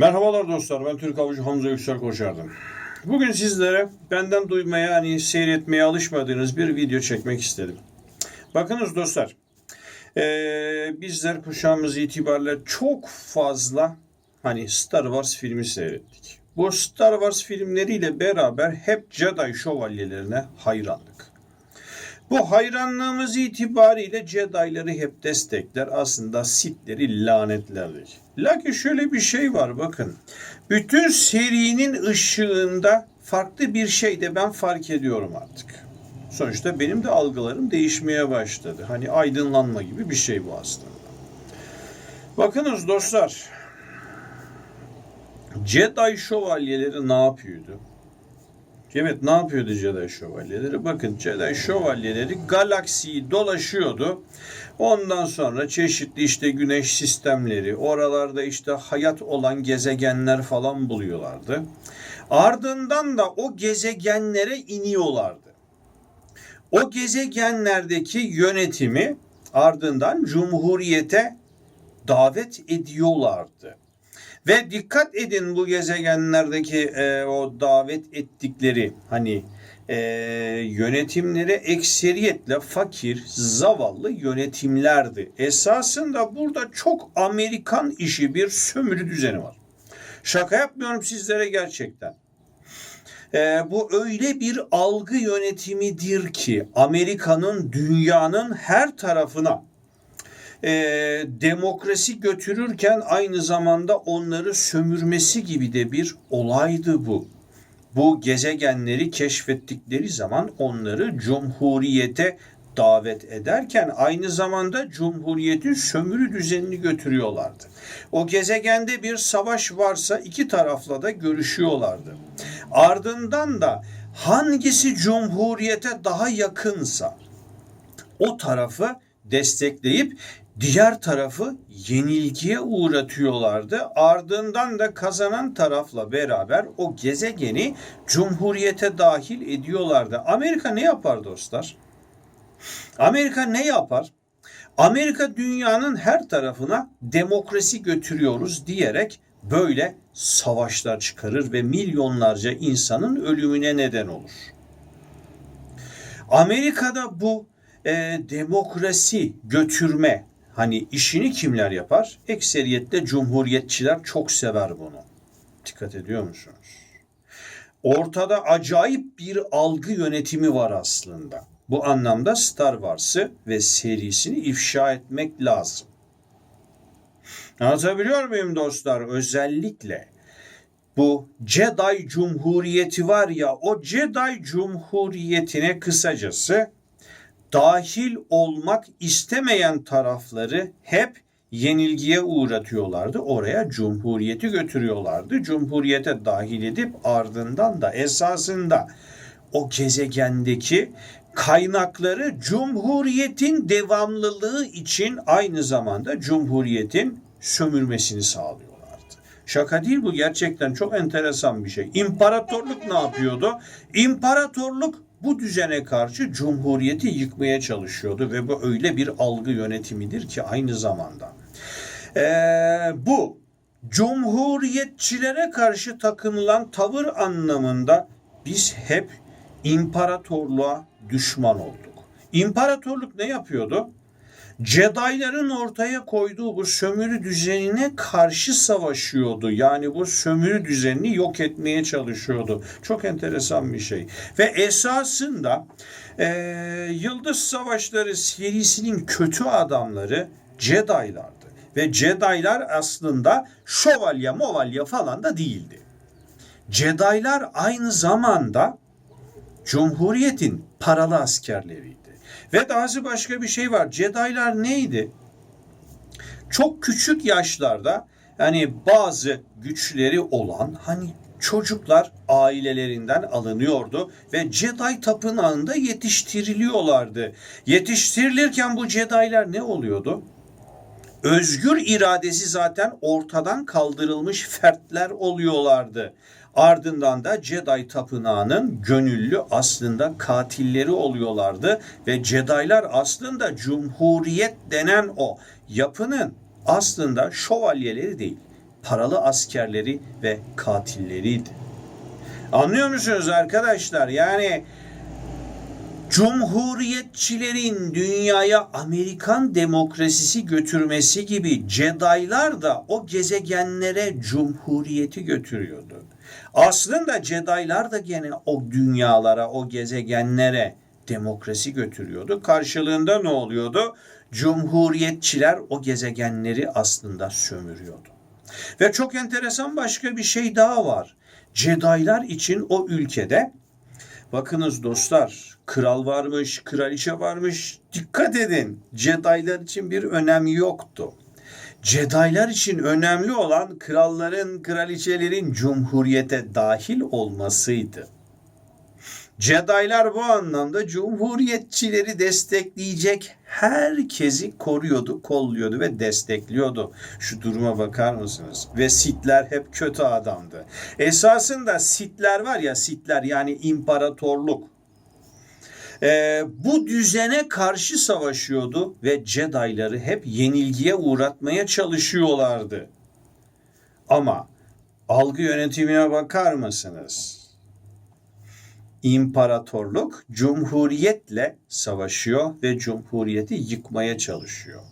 Merhabalar dostlar, ben Türk Avcı Hamza Yüksel Koçardım. Bugün sizlere benden duymaya, hani seyretmeye alışmadığınız bir video çekmek istedim. Bakınız dostlar, eee, bizler kuşağımız itibariyle çok fazla hani Star Wars filmi seyrettik. Bu Star Wars filmleriyle beraber hep Jedi şövalyelerine hayrandık. Bu hayranlığımız itibariyle Jedi'ları hep destekler. Aslında Sith'leri lanetlerdik. Lakin şöyle bir şey var bakın. Bütün serinin ışığında farklı bir şey de ben fark ediyorum artık. Sonuçta benim de algılarım değişmeye başladı. Hani aydınlanma gibi bir şey bu aslında. Bakınız dostlar. Jedi şövalyeleri ne yapıyordu? Evet ne yapıyordu Jedi şövalyeleri? Bakın Jedi şövalyeleri galaksiyi dolaşıyordu. Ondan sonra çeşitli işte güneş sistemleri, oralarda işte hayat olan gezegenler falan buluyorlardı. Ardından da o gezegenlere iniyorlardı. O gezegenlerdeki yönetimi ardından Cumhuriyete davet ediyorlardı. Ve dikkat edin bu gezegenlerdeki e, o davet ettikleri hani e, yönetimleri ekseriyetle fakir, zavallı yönetimlerdi. Esasında burada çok Amerikan işi bir sömürü düzeni var. Şaka yapmıyorum sizlere gerçekten. E, bu öyle bir algı yönetimidir ki Amerika'nın dünyanın her tarafına e, demokrasi götürürken aynı zamanda onları sömürmesi gibi de bir olaydı bu. Bu gezegenleri keşfettikleri zaman onları cumhuriyete davet ederken aynı zamanda cumhuriyetin sömürü düzenini götürüyorlardı. O gezegende bir savaş varsa iki tarafla da görüşüyorlardı. Ardından da hangisi cumhuriyete daha yakınsa o tarafı destekleyip diğer tarafı yenilgiye uğratıyorlardı. Ardından da kazanan tarafla beraber o gezegeni cumhuriyete dahil ediyorlardı. Amerika ne yapar dostlar? Amerika ne yapar? Amerika dünyanın her tarafına demokrasi götürüyoruz diyerek böyle savaşlar çıkarır ve milyonlarca insanın ölümüne neden olur. Amerika'da bu e, demokrasi götürme hani işini kimler yapar? Ekseriyetle cumhuriyetçiler çok sever bunu. Dikkat ediyor musunuz? Ortada acayip bir algı yönetimi var aslında. Bu anlamda Star Wars'ı ve serisini ifşa etmek lazım. Anlatabiliyor muyum dostlar? Özellikle bu Jedi Cumhuriyeti var ya o Jedi Cumhuriyetine kısacası dahil olmak istemeyen tarafları hep yenilgiye uğratıyorlardı. Oraya cumhuriyeti götürüyorlardı. Cumhuriyete dahil edip ardından da esasında o gezegendeki kaynakları cumhuriyetin devamlılığı için aynı zamanda cumhuriyetin sömürmesini sağlıyorlardı. Şaka değil bu gerçekten çok enteresan bir şey. İmparatorluk ne yapıyordu? İmparatorluk bu düzene karşı cumhuriyeti yıkmaya çalışıyordu ve bu öyle bir algı yönetimidir ki aynı zamanda. Ee, bu cumhuriyetçilere karşı takınılan tavır anlamında biz hep imparatorluğa düşman olduk. İmparatorluk ne yapıyordu? Jedi'ların ortaya koyduğu bu sömürü düzenine karşı savaşıyordu. Yani bu sömürü düzenini yok etmeye çalışıyordu. Çok enteresan bir şey. Ve esasında e, Yıldız Savaşları serisinin kötü adamları Jedi'lardı. Ve Jedi'lar aslında şövalye movalye falan da değildi. Jedi'lar aynı zamanda Cumhuriyet'in paralı askerleriydi. Ve dahası başka bir şey var. Jedi'lar neydi? Çok küçük yaşlarda yani bazı güçleri olan hani çocuklar ailelerinden alınıyordu ve Jedi tapınağında yetiştiriliyorlardı. Yetiştirilirken bu Jedi'lar ne oluyordu? Özgür iradesi zaten ortadan kaldırılmış fertler oluyorlardı. Ardından da Jedi tapınağının gönüllü aslında katilleri oluyorlardı ve Jedi'lar aslında cumhuriyet denen o yapının aslında şövalyeleri değil, paralı askerleri ve katilleriydi. Anlıyor musunuz arkadaşlar? Yani Cumhuriyetçilerin dünyaya Amerikan demokrasisi götürmesi gibi Jedi'lar da o gezegenlere cumhuriyeti götürüyordu. Aslında Jedi'lar da gene o dünyalara, o gezegenlere demokrasi götürüyordu. Karşılığında ne oluyordu? Cumhuriyetçiler o gezegenleri aslında sömürüyordu. Ve çok enteresan başka bir şey daha var. Jedi'lar için o ülkede bakınız dostlar kral varmış, kraliçe varmış. Dikkat edin. Jedi'lar için bir önemi yoktu. Jedi'lar için önemli olan kralların, kraliçelerin cumhuriyete dahil olmasıydı. Jedi'lar bu anlamda cumhuriyetçileri destekleyecek herkesi koruyordu, kolluyordu ve destekliyordu. Şu duruma bakar mısınız? Ve Sith'ler hep kötü adamdı. Esasında Sith'ler var ya Sith'ler yani imparatorluk. Ee, bu düzene karşı savaşıyordu ve Jedi'ları hep yenilgiye uğratmaya çalışıyorlardı. Ama algı yönetimine bakar mısınız? İmparatorluk cumhuriyetle savaşıyor ve cumhuriyeti yıkmaya çalışıyor.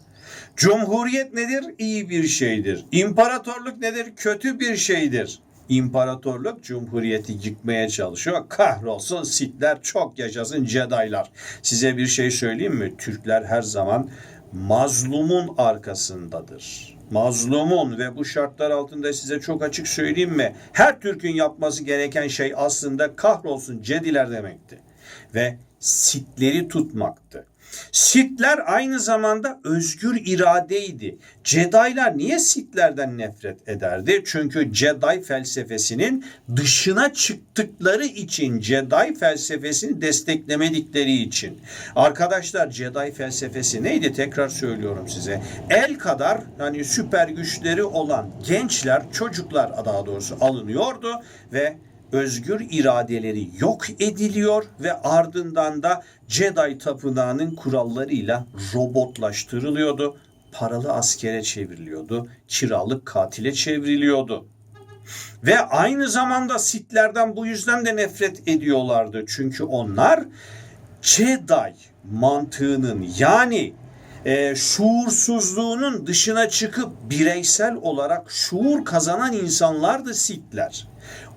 Cumhuriyet nedir? İyi bir şeydir. İmparatorluk nedir? Kötü bir şeydir. İmparatorluk cumhuriyeti yıkmaya çalışıyor. Kahrolsun Sithler çok yaşasın Jedi'lar. Size bir şey söyleyeyim mi? Türkler her zaman mazlumun arkasındadır. Mazlumun ve bu şartlar altında size çok açık söyleyeyim mi? Her Türk'ün yapması gereken şey aslında kahrolsun Cediler demekti. Ve Sithleri tutmaktı. Sithler aynı zamanda özgür iradeydi. Jedi'lar niye Sithlerden nefret ederdi? Çünkü Jedi felsefesinin dışına çıktıkları için, Jedi felsefesini desteklemedikleri için. Arkadaşlar Jedi felsefesi neydi? Tekrar söylüyorum size. El kadar hani süper güçleri olan gençler, çocuklar daha doğrusu alınıyordu ve özgür iradeleri yok ediliyor ve ardından da Jedi tapınağının kurallarıyla robotlaştırılıyordu. Paralı askere çevriliyordu. Kiralık katile çevriliyordu. Ve aynı zamanda Sithlerden bu yüzden de nefret ediyorlardı. Çünkü onlar Jedi mantığının yani e, şuursuzluğunun dışına çıkıp bireysel olarak şuur kazanan insanlardı Sithler.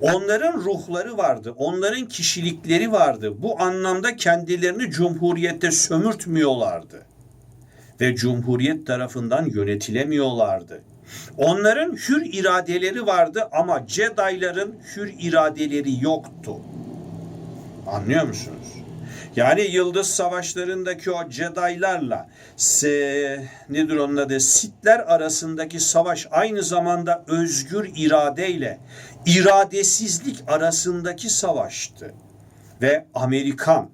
Onların ruhları vardı, onların kişilikleri vardı. Bu anlamda kendilerini cumhuriyette sömürtmüyorlardı ve cumhuriyet tarafından yönetilemiyorlardı. Onların hür iradeleri vardı ama Jedi'ların hür iradeleri yoktu. Anlıyor musunuz? Yani Yıldız Savaşları'ndaki o Jedi'larla se, nedir onun adı Sith'ler arasındaki savaş aynı zamanda özgür iradeyle iradesizlik arasındaki savaştı. Ve Amerikan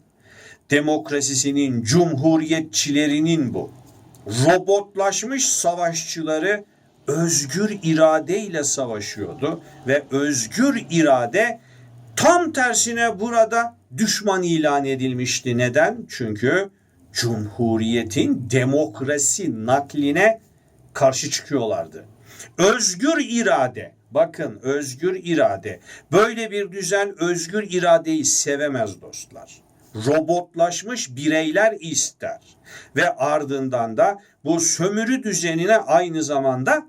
demokrasisinin, cumhuriyetçilerinin bu robotlaşmış savaşçıları özgür iradeyle savaşıyordu ve özgür irade tam tersine burada düşman ilan edilmişti. Neden? Çünkü Cumhuriyetin demokrasi nakline karşı çıkıyorlardı. Özgür irade, bakın özgür irade, böyle bir düzen özgür iradeyi sevemez dostlar. Robotlaşmış bireyler ister ve ardından da bu sömürü düzenine aynı zamanda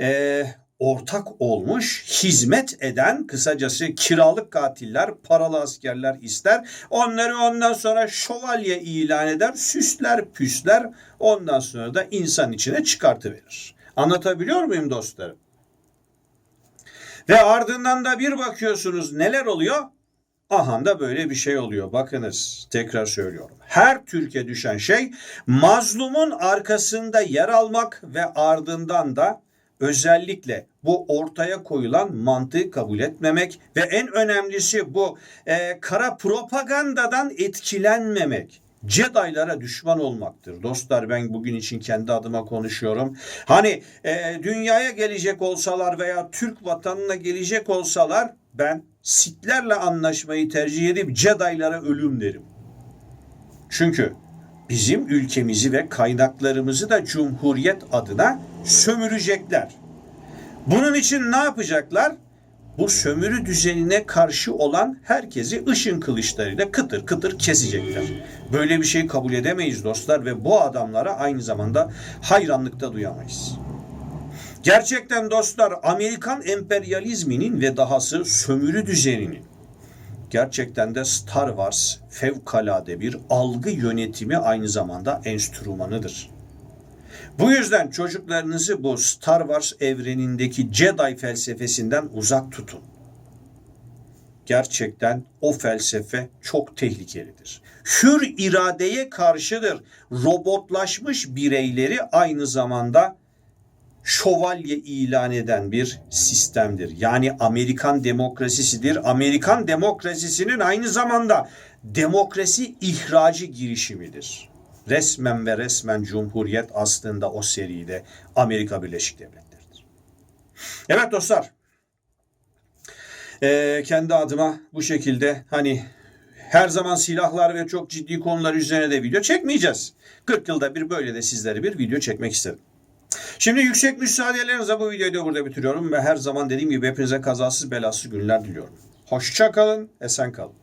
e, ortak olmuş, hizmet eden kısacası kiralık katiller, paralı askerler ister. Onları ondan sonra şövalye ilan eder, süsler, püsler. Ondan sonra da insan içine çıkartıverir. Anlatabiliyor muyum dostlarım? Ve ardından da bir bakıyorsunuz neler oluyor? Aha da böyle bir şey oluyor. Bakınız tekrar söylüyorum. Her Türkiye düşen şey mazlumun arkasında yer almak ve ardından da özellikle bu ortaya koyulan mantığı kabul etmemek ve en önemlisi bu e, kara propagandadan etkilenmemek. Jedi'lara düşman olmaktır. Dostlar ben bugün için kendi adıma konuşuyorum. Hani e, dünyaya gelecek olsalar veya Türk vatanına gelecek olsalar ben Sithlerle anlaşmayı tercih edip Jedi'lara ölüm derim. Çünkü bizim ülkemizi ve kaynaklarımızı da Cumhuriyet adına sömürecekler. Bunun için ne yapacaklar? Bu sömürü düzenine karşı olan herkesi ışın kılıçlarıyla kıtır kıtır kesecekler. Böyle bir şey kabul edemeyiz dostlar ve bu adamlara aynı zamanda hayranlıkta duyamayız. Gerçekten dostlar Amerikan emperyalizminin ve dahası sömürü düzeninin gerçekten de Star Wars fevkalade bir algı yönetimi aynı zamanda enstrümanıdır. Bu yüzden çocuklarınızı bu Star Wars evrenindeki Jedi felsefesinden uzak tutun. Gerçekten o felsefe çok tehlikelidir. Hür iradeye karşıdır. Robotlaşmış bireyleri aynı zamanda şövalye ilan eden bir sistemdir. Yani Amerikan demokrasisidir. Amerikan demokrasisinin aynı zamanda demokrasi ihracı girişimidir. Resmen ve resmen Cumhuriyet aslında o seride Amerika Birleşik Devletleri'dir. Evet dostlar. Ee, kendi adıma bu şekilde hani her zaman silahlar ve çok ciddi konular üzerine de video çekmeyeceğiz. 40 yılda bir böyle de sizlere bir video çekmek istedim. Şimdi yüksek müsaadelerinizle bu videoyu da burada bitiriyorum ve her zaman dediğim gibi hepinize kazasız belasız günler diliyorum. Hoşça kalın, esen kalın.